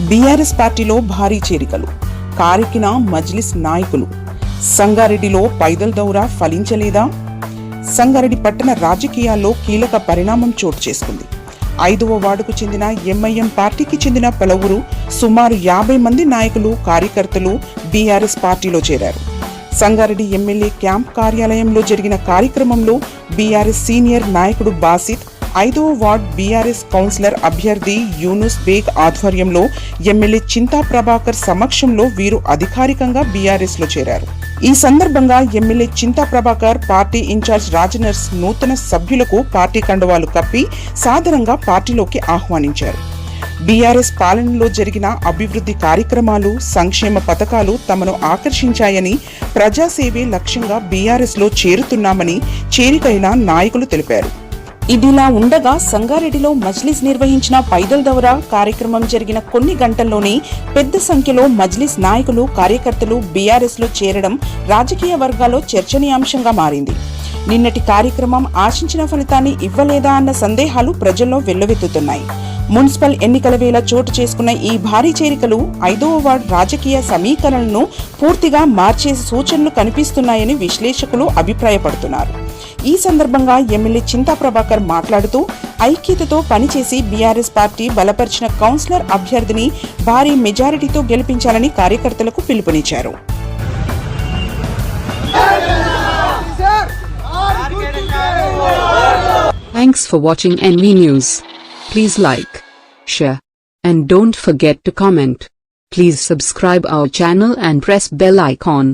BRS పార్టీలో భారీ చేరికలు. కారెక్కిన మజ్లిస్ నాయకులు. సంగారెడ్డిలో పైదల్ దౌరా ఫలించలేదా? సంగారెడ్డి పట్టణ రాజకీయాల్లో కీలక పరిణామం చోటు చేసుకుంది. ఐదవ వార్డుకు చెందిన ఎంఐఎం పార్టీకి చెందిన పలువురు సుమారు యాభై మంది నాయకులు కార్యకర్తలు బీఆర్ఎస్ పార్టీలో చేరారు. సంగారెడ్డి ఎమ్మెల్యే క్యాంప్ కార్యాలయంలో జరిగిన కార్యక్రమంలో బీఆర్ఎస్ సీనియర్ నాయకుడు బాసిత్ ఐదో వార్డ్ బీఆర్ఎస్ కౌన్సిలర్ అభ్యర్థి యూనుస్ బేగ్ ఆధ్వర్యంలో ఎమ్మెల్యే చింతా ప్రభాకర్ సమక్షంలో వీరు అధికారికంగా బీఆర్ఎస్లో చేరారు. ఈ సందర్భంగా MLA Chinta Prabhakar party in charge రాజనర్స్ నూతన సభ్యులకు పార్టీ కండువాలు కప్పి సాదరంగా పార్టీలోకి ఆహ్వానించారు. బీఆర్ఎస్ పాలనలో జరిగిన అభివృద్ధి కార్యక్రమాలు సంక్షేమ పథకాలు తమను ఆకర్షించాయని ప్రజాసేవే లక్ష్యంగా బీఆర్ఎస్లో చేరుతున్నామని చేరికైన నాయకులు తెలిపారు. ఇదిలా ఉండగా సంగారెడ్డిలో మజ్లిస్ నిర్వహించిన పైదల్ దౌరా కార్యక్రమం జరిగిన కొన్ని గంటల్లోనే పెద్ద సంఖ్యలో మజ్లిస్ నాయకులు కార్యకర్తలు బీఆర్ఎస్లో చేరడం రాజకీయ వర్గాల్లో చర్చనీయాంశంగా మారింది. నిన్నటి కార్యక్రమం ఆశించిన ఫలితాన్ని ఇవ్వలేదా అన్న సందేహాలు ప్రజల్లో వెల్లువెత్తుతున్నాయి. మున్సిపల్ ఎన్నికల వేళ చోటు చేసుకున్న ఈ భారీ చేరికలు ఐదవ వార్డు రాజకీయ సమీకరణను పూర్తిగా మార్చే సూచనలు కనిపిస్తున్నాయని విశ్లేషకులు అభిప్రాయపడుతున్నారు. ఈ సందర్భంగా ఎమ్మెల్యే చింతా ప్రభాకర్ మాట్లాడుతూ ఐక్యతతో పనిచేసి బీఆర్ఎస్ పార్టీ బలపరిచిన కౌన్సిలర్ అభ్యర్థిని భారీ మెజారిటీతో గెలిపించాలని కార్యకర్తలకు పిలుపునిచ్చారు Thanks for watching NV News. Please like, share, and don't forget to comment. Please subscribe our channel and press bell icon.